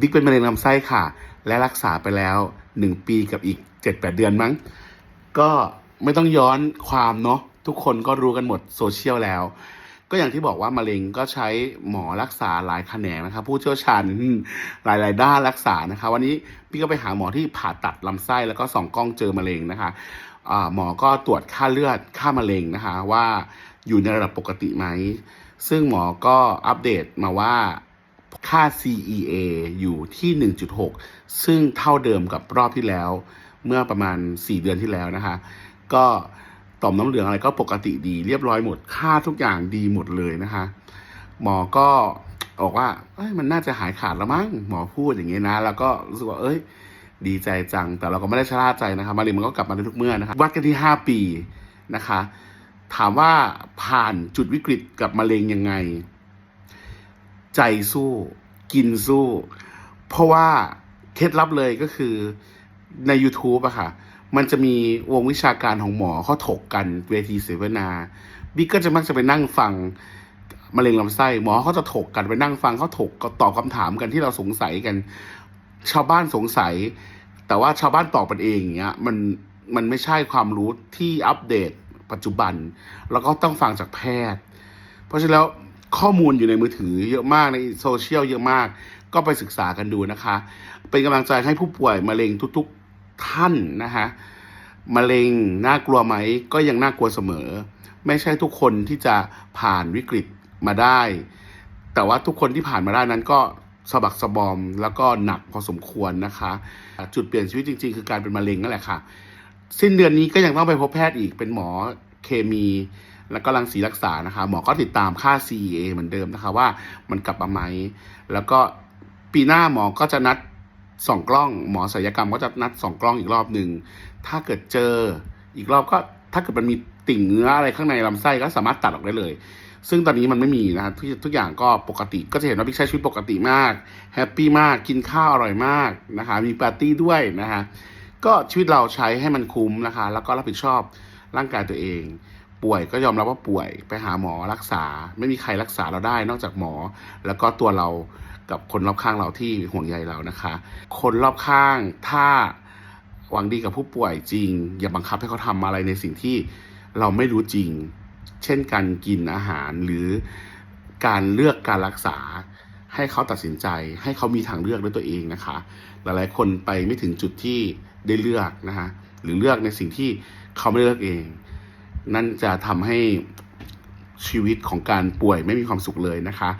บิ๊กเป็นมะเร็งลำไส้ค่ะ และรักษาไปแล้ว 1 ปีกับอีก 7-8 เดือนมั้ง ก็ไม่ต้องย้อนความเนาะทุกคนก็รู้กันหมดโซเชียลแล้ว ก็อย่างที่บอกว่ามะเร็งก็ใช้หมอรักษาหลายแขนงนะครับ ผู้เชี่ยวชาญหลาย ๆ ด้านรักษานะคะ วันนี้พี่ก็ไปหาหมอที่ผ่าตัดลำไส้แล้วก็ส่องกล้องเจอมะเร็งนะคะหมอก็ตรวจค่าเลือดค่ามะเร็งนะคะ ว่าอยู่ในระดับปกติไหม ซึ่งหมอก็อัปเดตมาว่า ค่า CEA อยู่ที่ 1.6 ซึ่งเท่าเดิมกับรอบที่แล้ว เมื่อประมาณ 4 เดือนที่แล้วนะคะ ก็ต่อมน้ำเหลืองอะไรก็ปกติดีเรียบร้อยหมด ค่าทุกอย่างดีหมดเลยนะคะ หมอก็บอกว่ามันน่าจะหายขาดแล้วมั้งหมอพูดอย่างนี้นะ แล้วก็รู้สึกว่าเอ้ย ดีใจจัง แต่เราก็ไม่ได้ชะล่าใจนะคะมะเร็งมันก็กลับมาได้ทุกเมื่อนะคะวัดกันที่ 5 ปีนะคะ ถามว่าผ่านจุดวิกฤตกับมะเร็งยังไง ใจสู้ กินสู้ เพราะว่าเคล็ดลับเลยก็คือใน YouTube อะค่ะ มันจะมีวงวิชาการของหมอเขาถกกันเวทีเสวนาบิ๊กก็จะมักจะไปนั่งฟังมะเร็งลำไส้หมอเขาจะถกกันไปนั่งฟังเขาถกก็ตอบคำถามกันที่เราสงสัยกัน ชาวบ้านสงสัย แต่ว่าชาวบ้านตอบกันเองอย่างเงี้ยมันมันไม่ใช่ความรู้ที่อัปเดตปัจจุบัน แล้วก็ต้องฟังจากแพทย์ เพราะฉะนั้นแล้ว ข้อมูลอยู่ในมือถือเยอะมากในโซเชียลเยอะมาก ก็ไปศึกษากันดูนะคะ เป็นกำลังใจให้ผู้ป่วยมะเร็งทุกๆท่านนะคะมะเร็งน่ากลัวไหมก็ยังน่ากลัวเสมอ ไม่ใช่ทุกคนที่จะผ่านวิกฤตมาได้ แต่ว่าทุกคนที่ผ่านมาได้นั้นก็สะบักสะบอมแล้วก็หนักพอสมควรนะคะ จุดเปลี่ยนชีวิตจริง ๆ คือการเป็นมะเร็งนั่นแหละค่ะ สิ้นเดือนนี้ก็ยังต้องไปพบแพทย์อีกเป็นหมอเคมี แล้วก็รังสีรักษานะคะ หมอก็ติดตามค่า CEA เหมือนเดิมนะคะว่ามันกลับมาไหม แล้วก็ปีหน้าหมอก็จะนัดส่องกล้อง หมอศัลยกรรมก็จะนัดส่องกล้องอีกรอบหนึ่ง ถ้าเกิดเจออีกรอบก็ถ้าเกิดมันมีติ่งเนื้ออะไรข้างในลำไส้ก็สามารถตัดออกได้เลย ซึ่งตอนนี้มันไม่มีนะทุกทุกอย่างก็ปกติก็จะเห็นว่าพี่ใช้ชีวิตปกติมากแฮปปี้มากกินข้าวอร่อยมากนะคะมีปาร์ตี้ด้วยนะคะก็ชีวิตเราใช้ให้มันคุ้มนะคะ แล้วก็รับผิดชอบร่างกายตัวเอง ป่วยก็ยอมรับว่าป่วยไปหาหมอรักษา ไม่มีใครรักษาเราได้ นอกจากหมอ แล้วก็ตัวเรากับคนรอบข้างเราที่ห่วงใยเรานะคะ คนรอบข้างถ้าหวังดีกับผู้ป่วยจริง อย่าบังคับให้เขาทำอะไรในสิ่งที่เราไม่รู้จริง เช่นการกินอาหารหรือการเลือกการรักษา ให้เขาตัดสินใจ ให้เขามีทางเลือกด้วยตัวเองนะคะ หลายๆคนไปไม่ถึงจุดที่ได้เลือกนะคะหรือเลือกในสิ่งที่เขาไม่เลือกเอง นั่นจะทำให้ชีวิตของการป่วยไม่มีความสุขเลยนะคะ